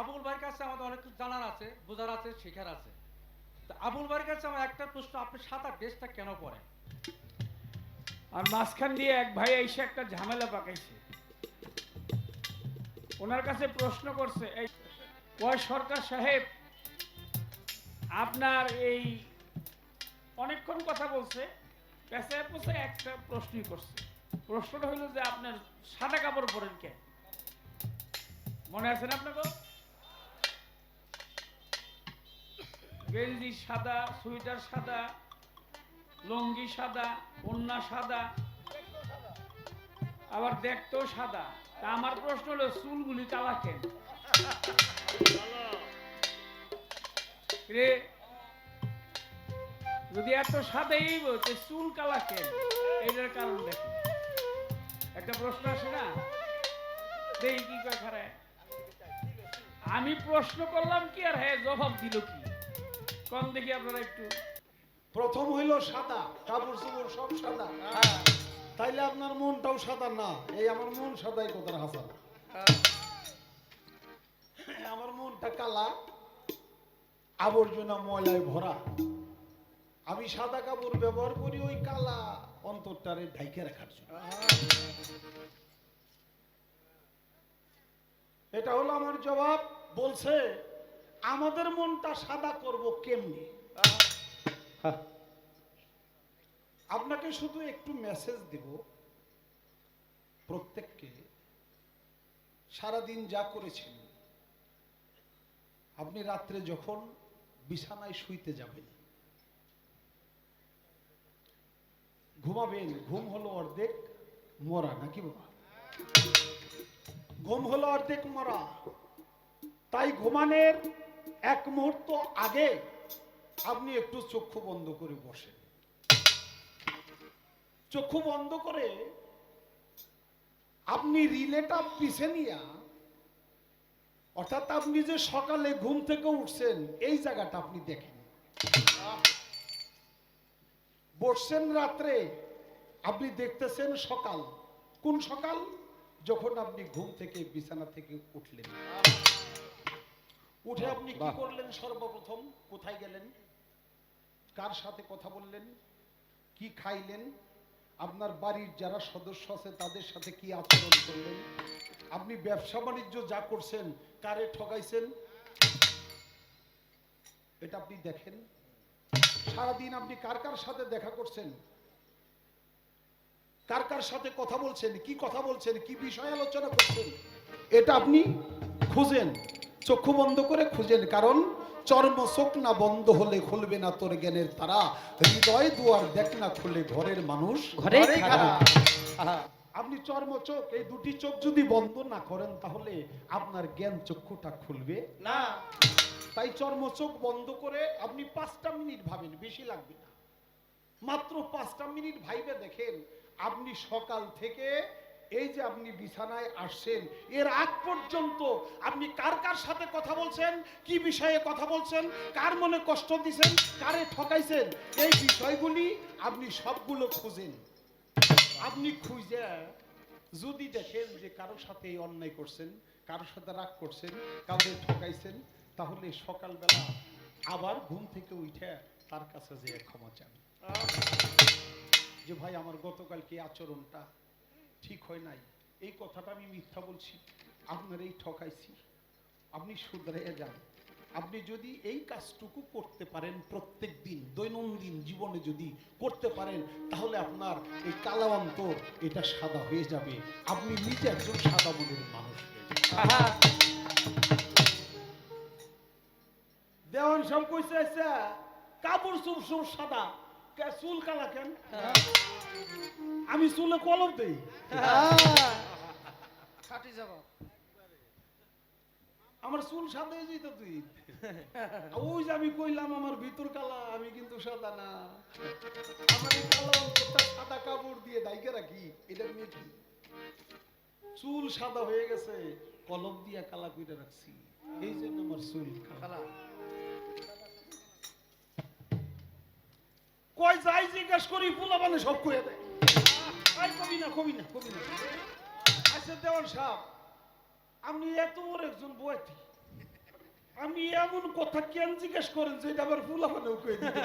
আবুল ভাইয়ের কাছে আমাদের অনেক কিছু জানার আছে, বোঝার আছে, শেখার আছে। তো আবুল ভাইয়ের কাছে আমার একটা প্রশ্ন, আপনি সাঁতার ড্রেসটা কেন পরেন আর মাঝখান দিয়ে এক ভাই এসে একটা ঝামেলা পাকাইছে। ওনার কাছে প্রশ্ন করছে, এই ওই সরকার সাহেব আপনার এই অনেকক্ষণ কথা বলছে, পেঁচায় পেঁচায় একটা প্রশ্নই করছে। প্রশ্নটা হলো যে আপনার সাদা কাপড় পরেন কে মনে আছে না আপনাকে গেঞ্জি সাদা, সোয়েটার সাদা, লঙ্গি সাদা ওন্না সাদা, আবার দেখতেও সাদা। তা আমার প্রশ্ন হলো, চুলগুলি কালা কেন? যদি এত সাদাই বলতে চুল কালা কেন? এটার কারণ দেখি। একটা প্রশ্ন আসে না? দেখি কি খারায়। আমি প্রশ্ন করলাম কি আর হ্যাঁ জবাব দিল কি? দেখি আপনারা একটু। প্রথম হইল সাদা, কাপড় সব সাদা। তাইলে আপনার মনটাও সাদা না, এই আমার মন সাদাই হাসান। আমার মনটা কালা, আবর্জনা ময়লায় ভরা। আমি সাদা কাপড় ব্যবহার করি ওই কালা অন্তরটারে ঢাইকে রাখার জন্য। এটা হলো আমার জবাব, বলছে আমাদের মনটা সাদা করব কেমনি। আপনাকে শুধু একটু মেসেজ দিব প্রত্যেককে সারাদিন যা করেছেন আপনি রাত্রে যখন বিছানায় শুইতে যাবেন ঘুমাবেন ঘুম হলো অর্ধেক মরা নাকি বাবা? ঘুম হলো অর্ধেক মরা। তাই ঘুমানোর এক মুহূর্ত আগে আপনি একটু চক্ষু বন্ধ করে বসেন। চক্ষু বন্ধ করে আপনি রিলেটা পিছে নিয়া, অর্থাৎ আপনি যে সকালে ঘুম থেকে উঠছেন, এই জায়গাটা আপনি দেখেন। বসছেন রাত্রে, আপনি দেখতেছেন সকাল। কোন সকাল? যখন আপনি ঘুম থেকে, বিছানা থেকে উঠলেন। উঠে আপনি কি করলেন সর্বপ্রথম? কোথায় গেলেন? কার সাথে কথা বললেন? কি খাইলেন? আপনার বাড়ির যারা সদস্য আছে তাদের সাথে কি আচরণ করলেন? আপনি ব্যবসা বাণিজ্য যা করছেন কারে ঠকাইছেন এটা আপনি দেখেন। সারাদিন আপনি কার কার সাথে দেখা করছেন? কার কার সাথে কথা বলছেন? কি কথা বলছেন? কি বিষয় আলোচনা করছেন? এটা আপনি খুঁজেন চক্ষু বন্ধ করে খুঁজেন কারণ চর্ম চোখ না বন্ধ হলে খুলবে না তোর জ্ঞানের তারা। হৃদয় দুয়ার দেখ না খুলে ঘরের মানুষ। খাড়া। আপনি চর্ম চোখ এই দুটি চোখ যদি বন্ধ না করেন তাহলে আপনার জ্ঞান চক্ষুটা খুলবে। না। তাই চর্ম চোখ বন্ধ করে আপনি পাঁচটা মিনিট ভাবেন বেশি লাগবে না। মাত্র পাঁচটা মিনিট ভাইবে দেখেন আপনি সকাল থেকে এই যে আপনি বিছানায় আসছেন, এর আগ পর্যন্ত আপনি কার কার সাথে কথা বলছেন, কি বিষয়ে কথা বলছেন, কার মনে কষ্ট দিছেন, কারে ঠকাইছেন, এই বিষয়গুলি আপনি সবগুলো খুঁজেন। আপনি খুঁজে যদি দেখেন যে কারোর সাথে অন্যায় করছেন, কারোর সাথে রাগ করছেন কাউকে ঠকাইছেন, তাহলে সকালবেলা আবার ঘুম থেকে উঠে তার কাছে যে ক্ষমা চান। যে ভাই, আমার গতকাল কি আচরণটা ঠিক হয় নাই। এই কথাটা আমি মিথ্যা বলছি। আপনার এই ঠকাইছি। আপনি শুধরাইয়া যান। আপনি যদি এই কাজটুকু করতে পারেন প্রত্যেক দিন, দৈনন্দিন জীবনে যদি করতে পারেন, তাহলে আপনার এই কালা অন্তর এটা সাদা হয়ে যাবে। আপনি নিজে একজন সাদা মনের মানুষ দেওয়ান সব কইছে কাপড় চুপ সব সাদা। চুল কালা কেন? আমি চুলে কলম দেই। খাটি যাব। আমার চুল সাদা যেত তুই। ওই যে আমি কইলাম আমার ভিতর কালা আমি কিন্তু সাদা না। আমার কালা সাদা কাপড় দিয়ে ডাইকে রাখি এটা নিয়ে কি? চুল সাদা হয়ে গেছে কলম দিয়ে কালা কইরা রাখছি। এই জন্য আমার চুল কালা। কই যাই জিজ্ঞেস করি ফুলা মানে সব কইয়া দেয়। আই কবি না কবি না কবি না। আচ্ছা দেওয়ান সাহেব, আপনি এত বড় একজন বয়াতি আমি এমন কথা কেন জিজ্ঞেস করেন যে এটা আবার ফুলা ফানেও কই দিতে।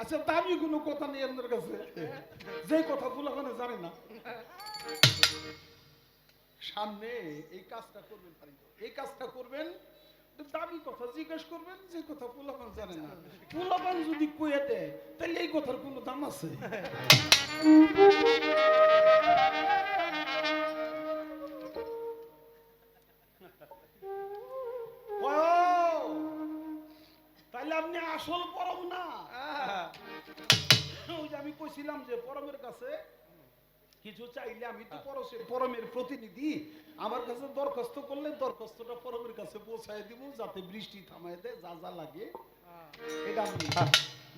আচ্ছা দামি কোনো কথা নেই আপনার কাছে? যে কথা ফুলা ফানে জানে না। সামনে এই কাজটা করবেন এই কাজটা করবেন দামি কথা জিজ্ঞেস করবেন যে কথা পোলাপান জানে না। পোলাপান যদি কয়ে দেয় তাহলে এই কথার কোনো দাম আছে? তাহলে আপনি আসল পরম না? ওই যে আমি কইছিলাম যে পরমের কাছে কিছু চাইলে আমি তো পরশের পরমের প্রতিনিধি। আমার কাছে দরখাস্ত করলে দরখাস্তটা পরমের কাছে পৌঁছায় দিব যাতে বৃষ্টি থামায় দেয় যা যা লাগে। এটা আমি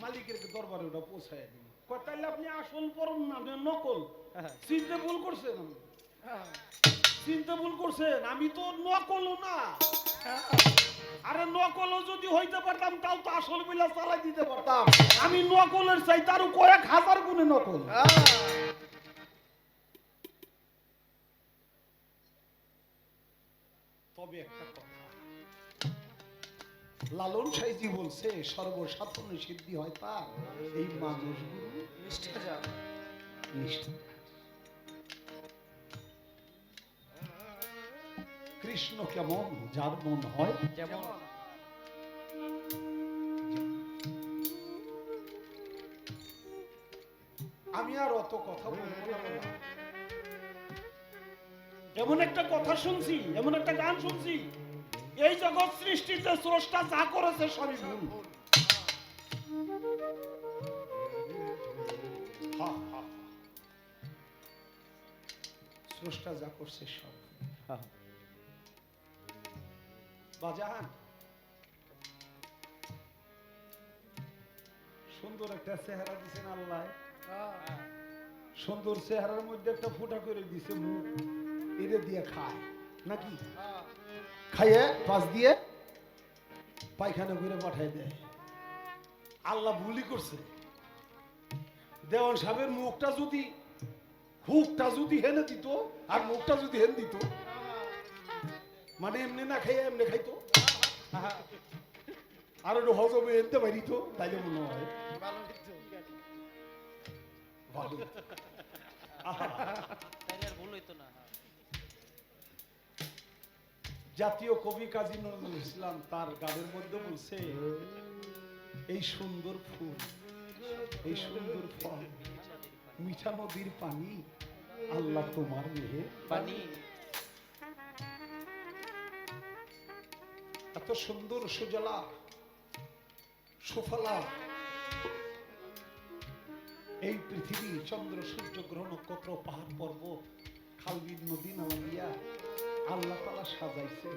মালিকের দরবারে ওটা পৌঁছায় দিব। কয়, আপনি আসল পরম না নকল? চিনতে ভুল করছেন আপনি। চিনতে ভুল করছেন আমি তো নকলও না। আরে নকলও যদি হইতে পারতাম তাও তো আসল বিলা চালাই দিতে পারতাম। আমি নকলের চাই তারও কয়েক হাজার গুণে নকল। তবে একটা কথা। লালন সাইজি বলছে সর্বসাধারণ সিদ্ধি হয় তার। এই মানুষ নিষ্ঠা যাও নিষ্ঠা কৃষ্ণ কেমন যার মন হয় যেমন। আমি আর অত কথা বলব না। এমন একটা কথা শুনছি এমন একটা গান শুনছি। এই জগৎ সৃষ্টিতে স্রষ্টা যা করেছে সবই ভুল। স্রষ্টা যা করছে সব বাজান। সুন্দর একটা চেহারা দিছেন আল্লাহ। সুন্দর চেহারার মধ্যে একটা ফুটা করে দিছে মুখ। এরে দিয়ে খায়। নাকি? খাইয়ে পাশ দিয়ে পায়খানা করে পাঠায় দেয়। আল্লাহ ভুলই করছে। দেওয়ান সাহেবের মুখটা যদি, হুকটা যদি হেনে দিত, আর মুখটা যদি হেন দিত মানে এমনি না খাইয়ে এমনি খাইতো, আর একটু হজমে এনতে পারিত, তাইলে মনে হয়। ভালো। ভুল না। জাতীয় কবি কাজী নজরুল ইসলাম তার গানের মধ্যে বলছে, এই সুন্দর ফুল, এই সুন্দর ফল, মিঠা নদীর পানি, আল্লাহ তোমার মেহে পানি। এত সুন্দর সুজলা, সুফলা। এই পৃথিবী চন্দ্র, সূর্য, গ্রহ, নক্ষত্র, পাহাড়, পর্বত খালবিদ নদী নামিয়া আল্লাহ তালা সাজাইছে।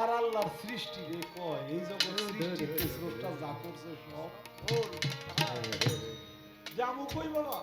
আর আল্লাহর সৃষ্টি রে কয় এই সৃষ্টিতে স্রষ্টা যা করছে সব। জামু কই বাবা